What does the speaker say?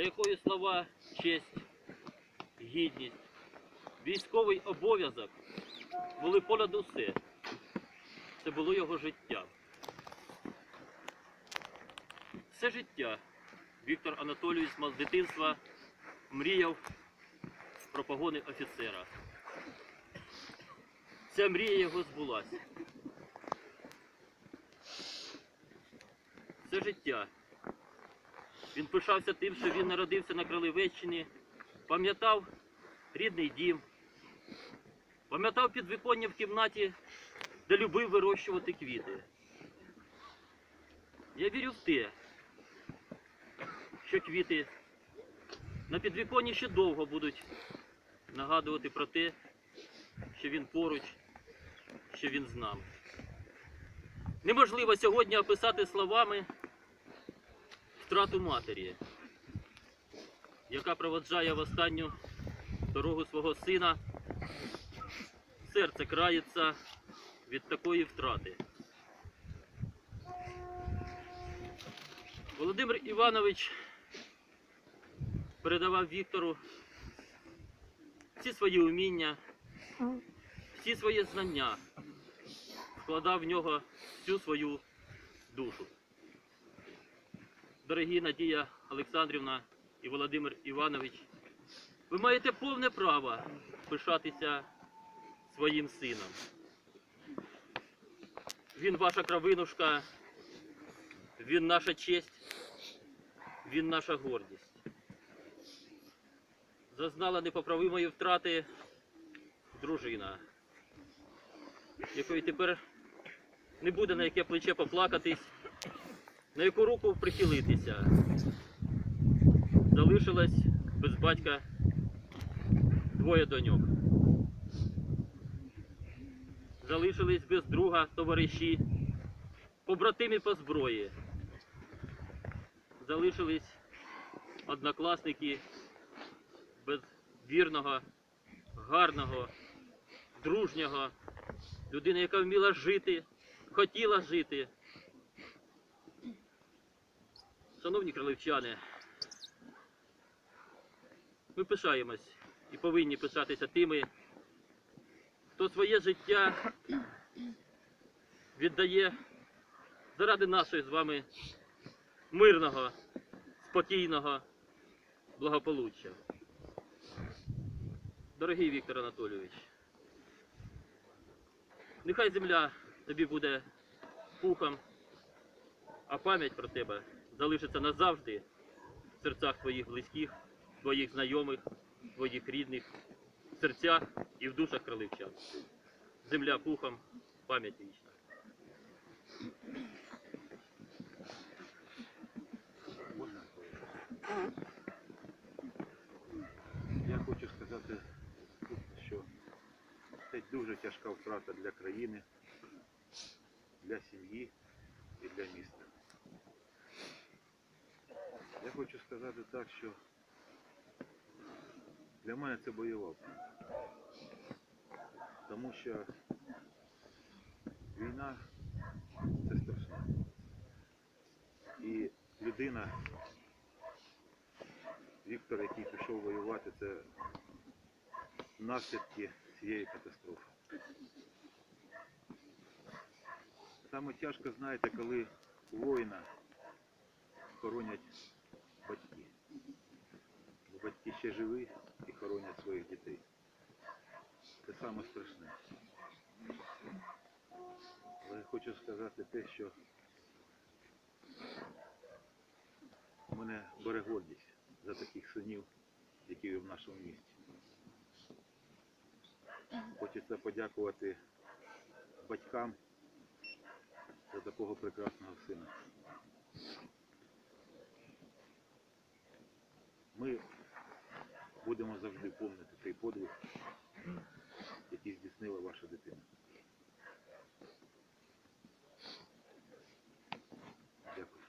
для якої слова, честь, гідність, військовий обов'язок були понад усе. Це було його життя. Все життя Віктор Анатолійович з дитинства мріяв про погони офіцера. Ця мрія його збулася. Все життя. Він пишався тим, що він народився на Кролевеччині, пам'ятав рідний дім, пам'ятав підвіконня в кімнаті, де любив вирощувати квіти. Я вірю в те, що квіти на підвіконні ще довго будуть нагадувати про те, що він поруч, що він з нами. Неможливо сьогодні описати словами втрату матері, яка проводжає в останню дорогу свого сина. Серце крається від такої втрати. Володимир Іванович передавав Віктору всі свої уміння, всі свої знання, вкладав в нього всю свою душу. Дорогі Надія Олександрівна і Володимир Іванович, ви маєте повне право пишатися своїм сином. Він ваша кровинушка, він наша честь, він наша гордість. Зазнала непоправимої втрати дружина, якої тепер не буде на яке плече поплакатись, на яку руку прихилитися. Залишилась без батька двоє доньок. Залишились без друга товариші, побратимі по зброї. Залишились однокласники без вірного, гарного, дружнього, людини, яка вміла жити, хотіла жити. Шановні кролевчани, ми пишаємось і повинні пишатися тими, хто своє життя віддає заради нашої з вами мирного, спокійного благополуччя. Дорогий Віктор Анатолійович, нехай земля тобі буде пухом, а пам'ять про тебе залишиться назавжди в серцях твоїх близьких, твоїх знайомих, твоїх рідних, в серцях і в душах кролівчан. Земля пухом, пам'ять вічна. Я хочу сказати, що це дуже тяжка втрата для країни, для сім'ї і для міста. Хочу сказати так, що для мене це бойова. Тому що війна це страшно. І людина, Віктор, який пішов воювати, це наслідки цієї катастрофи. Саме тяжко, знаєте, коли воїна хоронять ще живі і хоронять своїх дітей. Це саме страшне. Але хочу сказати те, що мене бере гордість за таких синів, які є в нашому місті. Хочеться подякувати батькам за такого прекрасного сина. Ми будемо завжди пам'ятати цей подвиг, який здійснила ваша дитина. Дякую.